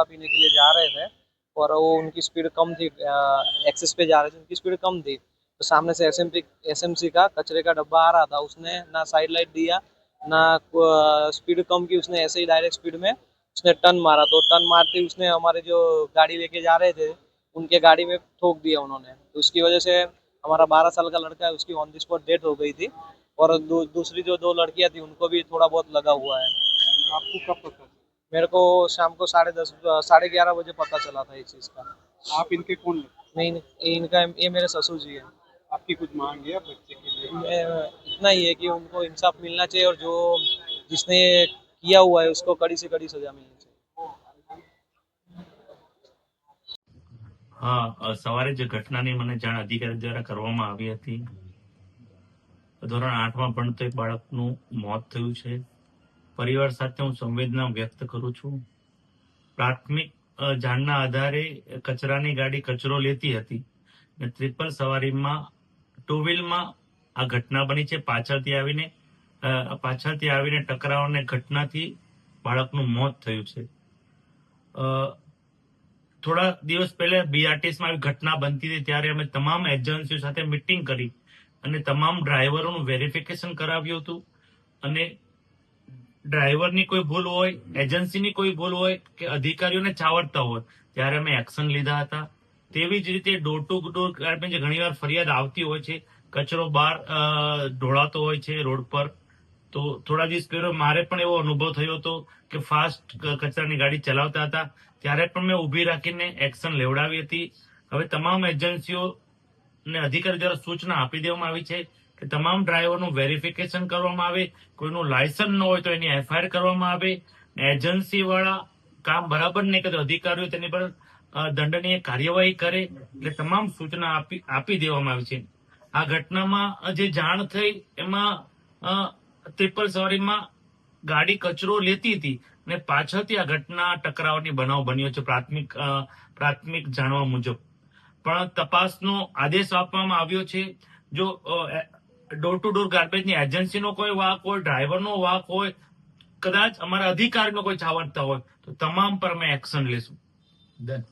Soda पीने के लिए जा रहे थे और वो उनकी स्पीड कम थी एक्सेस पे जा रहे थे उनकी स्पीड कम थी। तो सामने से एस एसएमसी का कचरे का डब्बा आ रहा था उसने ना साइड लाइट दिया ना स्पीड कम की उसने ऐसे ही डायरेक्ट स्पीड में उसने टर्न मारा। तो टर्न मारते उसने हमारे जो गाड़ी लेके जा रहे थे उनके गाड़ी में ठोक दिया उन्होंने। तो उसकी वजह से हमारा बारह साल का लड़का है उसकी ऑन द स्पॉट डेथ हो गई थी और दू, दूसरी जो दो लड़कियाँ थी उनको भी थोड़ा बहुत लगा हुआ है। आपको कब पता मेरे को शाम को साढ़े दस साढ़े ग्यारह बजे पता चला था इस चीज़ का आप इनके कौन लगते नहीं नहीं, इनका ये मेरे ससुर जी है आपकी कुछ मांग है बच्चे के लिए मैं इतना ही है कि उनको इंसाफ मिलना चाहिए और जो जिसने ये किया हुआ है उसको कड़ी से कड़ी सजा मिलनी चाहिए હા અ, સવારે જે ઘટનાની મને જાણ અધિકારી દ્વારા કરવામાં આવી હતી ધોરણ આઠમાં ભણતો એક બાળકનું મોત થયું છે પરિવાર સાથે હું સંવેદના વ્યક્ત કરું છું. પ્રાથમિક જાણના આધારે કચરાની ગાડી કચરો લેતી હતી ને ટ્રિપલ સવારીમાં, ટુ વ્હીલમાં આ ઘટના બની છે. પાછળથી આવીને પાછળથી આવીને ટકરાવને ઘટનાથી બાળકનું મોત થયું છે. થોડા દિવસ પહેલા બીઆરટીએસમાં આવી ઘટના બનતી હતી. ત્યારે અમે તમામ એજન્સીઓ સાથે મિટિંગ કરી અને તમામ ડ્રાઈવરોનું વેરિફિકેશન કરાવ્યું હતું અને ડ્રાઈવરની કોઈ ભૂલ હોય, એજન્સીની કોઈ ભૂલ હોય કે અધિકારીઓને ચાવડતા હોય, ત્યારે અમે એક્શન લીધા હતા. તેવી જ રીતે ડોર ટુ ડોર ગાર્બેજ ઘણીવાર ફરિયાદ આવતી હોય છે, કચરો બહાર ઢોળાતો હોય છે રોડ પર. તો થોડા દિવસ પહેલા મારે પણ એવો અનુભવ થયો હતો કે ફાસ્ટ કચરાની ગાડી ચલાવતા હતા, ત્યારે પણ મેં ઊભી રાખીને એક્શન લેવડાવી હતી. હવે તમામ એજન્સીઓ ને અધિકારી દ્વારા સૂચના આપી દેવામાં આવી છે કે તમામ ડ્રાઈવરનું વેરિફિકેશન કરવામાં આવે કોઈનું લાયસન્સ ન હોય તો એની એફઆઈઆર કરવામાં આવે. એજન્સી વાળા કામ બરાબર નહીં કરે અધિકારીઓ તેની પર દંડનીય કાર્યવાહી કરે એટલે તમામ સૂચના આપી દેવામાં આવી છે. આ ઘટનામાં જે જાણ થઈ એમાં અ, ટ્રિપલ સવારીમાં ગાડી કચરો લેતી હતી ને પાછળથી આ ઘટના ટકરાવની બનાવ બન્યો છે પ્રાથમિક પ્રાથમિક જાણવા મુજબ. પણ તપાસનો આદેશ આપવામાં આવ્યો છે. જો ડોર ટુ ડોર ગાર્બેજની એજન્સીનો કોઈ વાક હોય ડ્રાઈવરનો વાક હોય, કદાચ અમારા અધિકારીનો કોઈ છાવરતા હોય, તો તમામ પર અમે એક્શન લેશું Done.